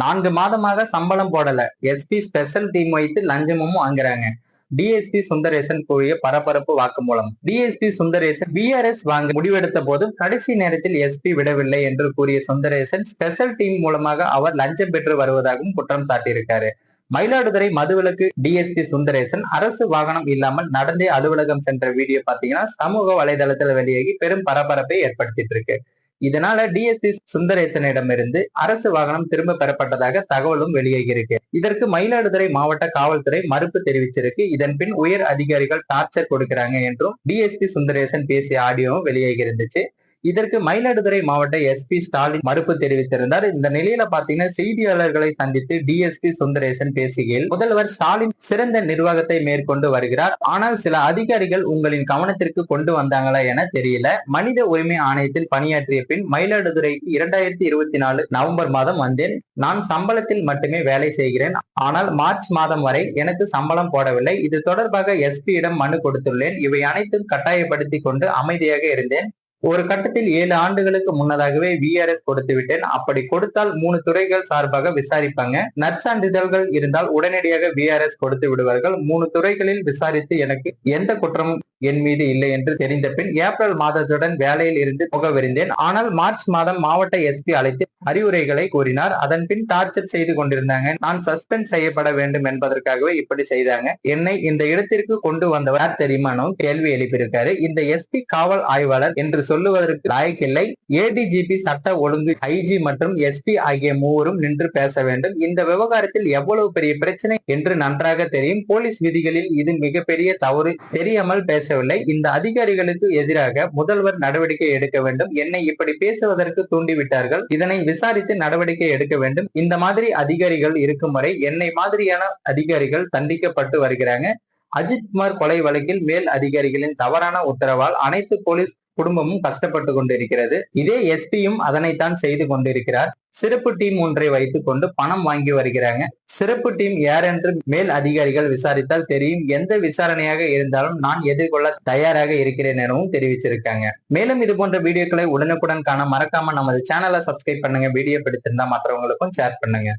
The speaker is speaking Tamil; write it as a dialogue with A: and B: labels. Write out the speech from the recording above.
A: நான்கு மாதமாக சம்பளம் போடல. எஸ்பி ஸ்பெஷல் டீம் வைத்து லஞ்சமும் வாங்குறாங்க. டிஎஸ்பி சுந்தரேசன் கூறிய பரபரப்பு வாக்குமூலம். டிஎஸ்பி சுந்தரேசன் பிஆர்எஸ் வாங்க முடிவெடுத்த போதும் கடைசி நேரத்தில் எஸ்பி விடவில்லை என்று கூறிய சுந்தரேசன் ஸ்பெஷல் டீம் மூலமாக அவர் லஞ்சம் பெற்று வருவதாகவும் குற்றம் சாட்டியிருக்காரு. மயிலாடுதுறை மதுவிலக்கு டிஎஸ்பி சுந்தரேசன் அரசு வாகனம் இல்லாமல் நடந்தே அலுவலகம் சென்ற வீடியோ பாத்தீங்கன்னா சமூக வலைதளத்துல வெளியாகி பெரும் பரபரப்பை ஏற்படுத்திட்டு இருக்கு. இதனால டிஎஸ்பி சுந்தரேசனிடமிருந்து அரசு வாகனம் திரும்ப பெறப்பட்டதாக தகவலும் வெளியாகியிருக்கு. இதற்கு மயிலாடுதுறை மாவட்ட காவல்துறை மறுப்பு தெரிவிச்சிருக்கு. இதன் பின் உயர் அதிகாரிகள் டார்ச்சர் கொடுக்கிறாங்க என்றும் டிஎஸ்பி சுந்தரேசன் பேசிய ஆடியோவும் வெளியாகி இருந்துச்சு. இதற்கு மயிலாடுதுறை மாவட்ட எஸ்பி ஸ்டாலின் மறுப்பு தெரிவித்திருந்தார். இந்த நிலையில பாத்தீங்கன்னா செய்தியாளர்களை சந்தித்து டிஎஸ்பி சுந்தரேசன் பேசுகையில் முதல்வர் ஸ்டாலின் சிறந்த நிர்வாகத்தை மேற்கொண்டு வருகிறார். ஆனால் சில அதிகாரிகள் உங்களின் கவனத்திற்கு கொண்டு வந்தாங்களா என தெரியல. மனித உரிமை ஆணையத்தில் பணியாற்றிய பின் மயிலாடுதுறைக்கு இரண்டாயிரத்தி இருபத்தி நாலு நவம்பர் மாதம் வந்தேன். நான் சம்பளத்தில் மட்டுமே வேலை செய்கிறேன். ஆனால் மார்ச் மாதம் வரை எனக்கு சம்பளம் போடவில்லை. இது தொடர்பாக எஸ்பியிடம் மனு கொடுத்துள்ளேன். இவை அனைத்தும் கட்டாயப்படுத்தி கொண்டு அமைதியாக இருந்தேன். ஒரு கட்டத்தில் ஏழு ஆண்டுகளுக்கு முன்னதாகவே விஆர்எஸ் கொடுத்து விட்டேன். அப்படி கொடுத்தால் மூணு துறைகள் சார்பாக விசாரிப்பாங்க. நற்சான்றிதழ்கள் இருந்தால் உடனடியாக விஆர்எஸ் கொடுத்து விடுவார்கள். மூணு துறைகளில் விசாரித்து எனக்கு எந்த குற்றமும் என் மீது இல்லை என்று தெரிந்த பின் ஏப்ரல் மாதத்துடன் வேலையில் இருந்து புகவிருந்தேன் ஆனால் மார்ச் மாதம் மாவட்ட எஸ்பி அழைத்து அறிவுரைகளை கூறினார். அதன் பின் டார்ச்சர் செய்து கொண்டிருந்தாங்க. நான் சஸ்பெண்ட் செய்யப்பட வேண்டும் என்பதற்காகவே இப்படி செய்தாங்க. என்னை இந்த இடத்திற்கு கொண்டு வந்தவர் யார் தெரியுமானோ கேள்வி எழுப்பியிருக்காரு. இந்த எஸ்பி காவல் ஆய்வாளர் என்று சொல்லுவதற்கு லாயக்கில்லை. ஏடிஜிபி சட்ட ஒழுங்கு ஐஜி மற்றும் எஸ்பி ஆகிய மூவரும் நின்று பேச வேண்டும். இந்த விவகாரத்தில் எவ்வளவு பெரிய பிரச்சனை? என்று நன்றாக தெரியும். போலீஸ் விதிகளில் இது மிகப்பெரிய தவறு. தெரியாமல் பேச பேசவில்லை. இந்த அதிகாரிகளுக்கு எதிராக முதல்வர் நடவடிக்கை எடுக்க வேண்டும். என்னை இப்படி பேசுவதற்கு தூண்டிவிட்டார்கள். இதனை விசாரித்து நடவடிக்கை எடுக்க வேண்டும். இந்த மாதிரி அதிகாரிகள் இருக்கும் வரை என்னை மாதிரியான அதிகாரிகள் தண்டிக்கப்பட்டு வருகிறாங்க. அஜித்குமார் கொலை வழக்கில் மேல் அதிகாரிகளின் தவறான உத்தரவால் அனைத்து போலீஸ் குடும்பமும் கஷ்டப்பட்டு கொண்டிருக்கிறது. இதே எஸ்பியும் அதனைத்தான் செய்து கொண்டிருக்கிறார். சிறப்பு டீம் ஒன்றை வைத்துக் கொண்டு பணம் வாங்கி வருகிறாங்க. சிறப்பு டீம் யார் என்று மேல் அதிகாரிகள் விசாரித்தால் தெரியும். எந்த விசாரணையாக இருந்தாலும் நான் எதிர்கொள்ள தயாராக இருக்கிறேன் எனவும் தெரிவிச்சிருக்காங்க. மேலும் இது போன்ற வீடியோக்களை உடனுக்குடன் காண மறக்காம நமது சேனலை சப்ஸ்கிரைப் பண்ணுங்க. வீடியோ பிடிச்சிருந்தா மற்றவங்களுக்கும் ஷேர் பண்ணுங்க.